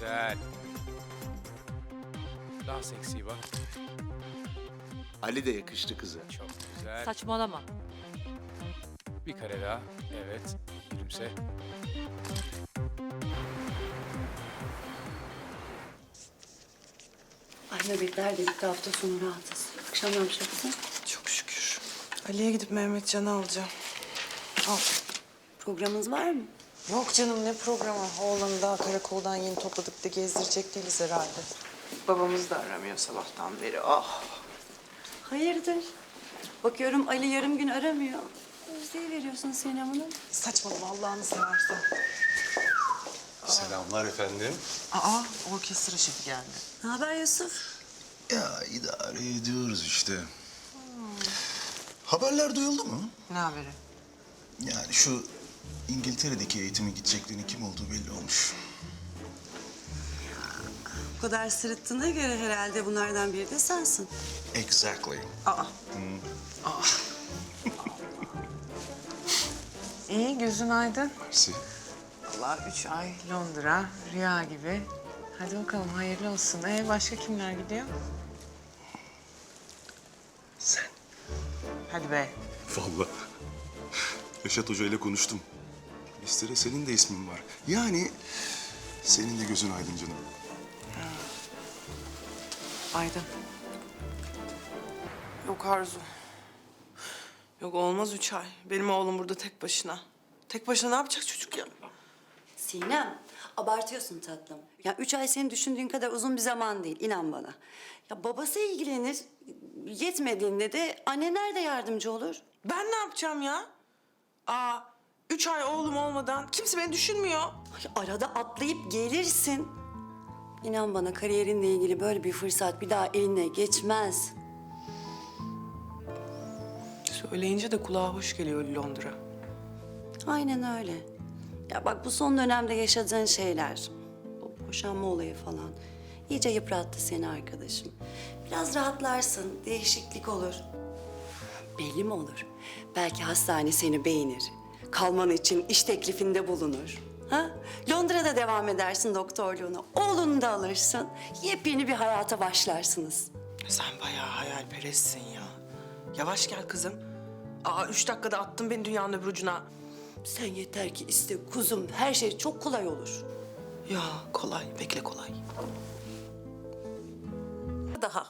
Güzel. Daha seksi bak. Ali de yakıştı kıza. Çok güzel. Saçmalama. Bir kare daha. Evet. Gülümse. Ay nöbetler de hafta sonu rahatız. Akşam ne yapacaksın? Çok şükür. Ali'ye gidip Mehmetcan'ı alacağım. Al. Programınız var mı? Yok canım ne programı? Oğlanı daha karakoldan yeni topladık da gezdirecek değiliz herhalde. Babamız da aramıyor sabahtan beri. Ah. Hayırdır? Bakıyorum Ali yarım gün aramıyor. Özdeyi veriyorsun Sinem Hanım. Saçmalama Allah'ını seversen. Selamlar efendim. Aa orkestra şefi geldi. Ne haber Yusuf? Ya idare ediyoruz işte. Haberler duyuldu mu? Ne haberi? Yani şu İngiltere'deki eğitime gideceklerin kim olduğu belli olmuş. Bu kadar sırıttığına göre herhalde bunlardan biri de sensin. Exactly. Aa. Aa. İyi gözün aydın. Mersi. Allah üç ay Londra, rüya gibi. Hadi bakalım hayırlı olsun. Ee başka kimler gidiyor? Sen. Hadi be. Vallahi. Reşat Hoca ile konuştum. Listede senin de ismin var. Yani senin de gözün aydın canım. Aydın. Yok Arzu. Yok olmaz üç ay. Benim oğlum burada tek başına. Tek başına ne yapacak çocuk ya? Sinem, abartıyorsun tatlım. Ya üç ay senin düşündüğün kadar uzun bir zaman değil, inan bana. Ya babası ilgilenir, yetmediğinde de anne nerede yardımcı olur? Ben ne yapacağım ya? Aa, üç ay oğlum olmadan kimse beni düşünmüyor. Ay, arada atlayıp gelirsin. İnan bana kariyerinle ilgili böyle bir fırsat bir daha eline geçmez. Söyleyince de kulağa hoş geliyor Londra. Aynen öyle. Ya bak bu son dönemde yaşadığın şeyler, bu boşanma olayı falan iyice yıprattı seni arkadaşım. Biraz rahatlarsın, değişiklik olur. Belli mi olur? Belki hastane seni beğenir. Kalman için iş teklifinde bulunur. Ha? Londra'da devam edersin doktorluğuna. Oğlunu da alırsın. Yepyeni bir hayata başlarsınız. Sen bayağı hayalperestsin ya. Yavaş gel kızım. Aa, üç dakikada attın beni dünyanın öbür ucuna. Sen yeter ki iste kuzum. Her şey çok kolay olur. Ya kolay, bekle kolay. Daha.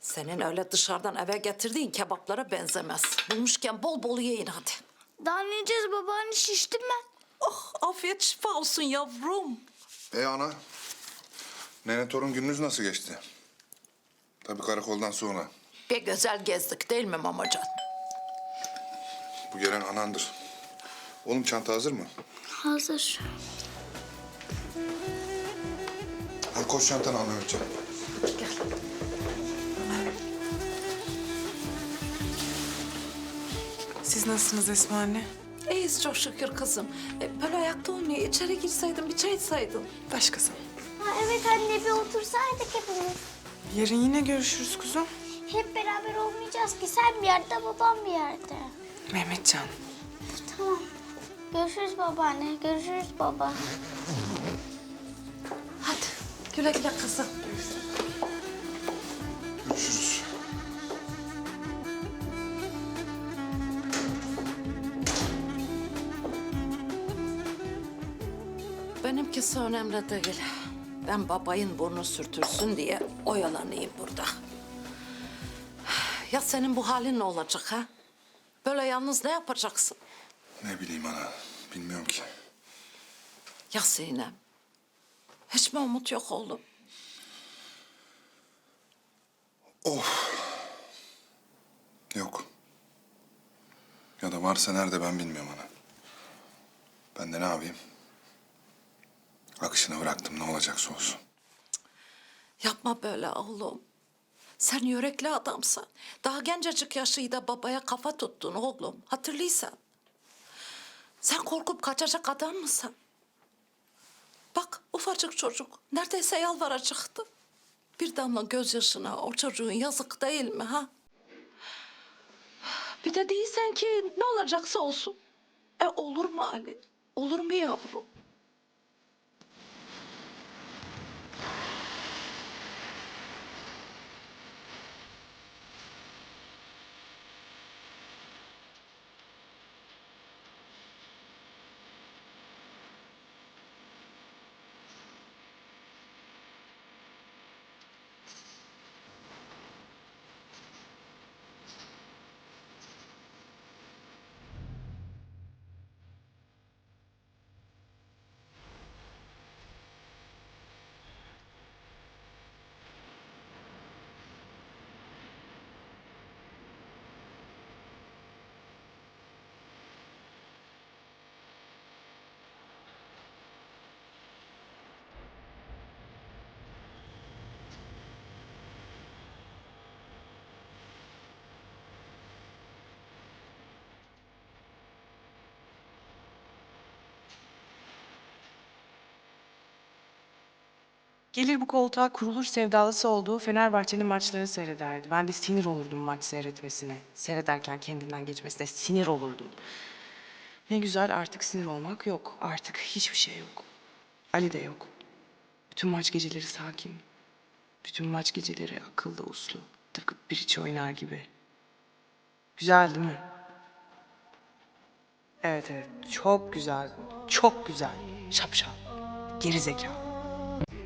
Senin öyle dışarıdan eve getirdiğin kebaplara benzemez. Bulmuşken bol bol yiyin hadi. Yiyeceğiz babaanne şiştim ben. Oh afiyet şifa olsun yavrum. E ana, nene torun gününüz nasıl geçti? Tabii karakoldan sonra. Bir güzel gezdik değil mi mamacan? Bu gelen anandır. Oğlum çanta hazır mı? Hazır. Hadi koş çantanı al Mehmetcan. Siz nasılsınız Esma anne? İyiyiz çok şükür kızım. E, böyle ayakta olmuyor. İçeri girseydin bir çay içseydin. Başkası. Ha, evet anne bir otursaydık hepimiz. Yarın yine görüşürüz kuzum. Hep beraber olmayacağız ki sen bir yerde babam bir yerde. Mehmetcan. Tamam. Görüşürüz babaanne. Görüşürüz baba. Hadi güle güle kızım. Görüşürüz. Benimkisi önemli değil. Ben babayın burnu sürtürsün diye oyalanayım burada. Ya senin bu halin ne olacak ha? Böyle yalnız ne yapacaksın? Ne bileyim ana, bilmiyorum ki. Ya Sinem? Hiç mi umut yok oğlum? Yok. Ya da varsa nerede ben bilmiyorum ana. Ben de ne yapayım? Akışına bıraktım, ne olacaksa olsun. Yapma böyle oğlum. Sen yürekli adamsın. Daha gencecik yaşıyla babaya kafa tuttun oğlum. Hatırlıysan. Sen korkup kaçacak adam mısın? Bak ufacık çocuk neredeyse yalvaracaktı. Bir damla gözyaşına o çocuğun yazık değil mi ha? Bir de değilsen ki ne olacaksa olsun. E olur mu Ali? Olur mu yavrum? Gelir bu koltuğa kurulur sevdalısı olduğu Fenerbahçe'nin maçlarını seyrederdi. Ben de sinir olurdum maç seyretmesine. Seyrederken kendinden geçmesine sinir olurdum. Ne güzel artık sinir olmak yok. Artık hiçbir şey yok. Ali de yok. Bütün maç geceleri sakin. Bütün maç geceleri akıllı uslu. Tıpkı bir iç oynar gibi. Güzel değil mi? Evet evet. Çok güzel. Çok güzel. Şapşal. Geri zekalı.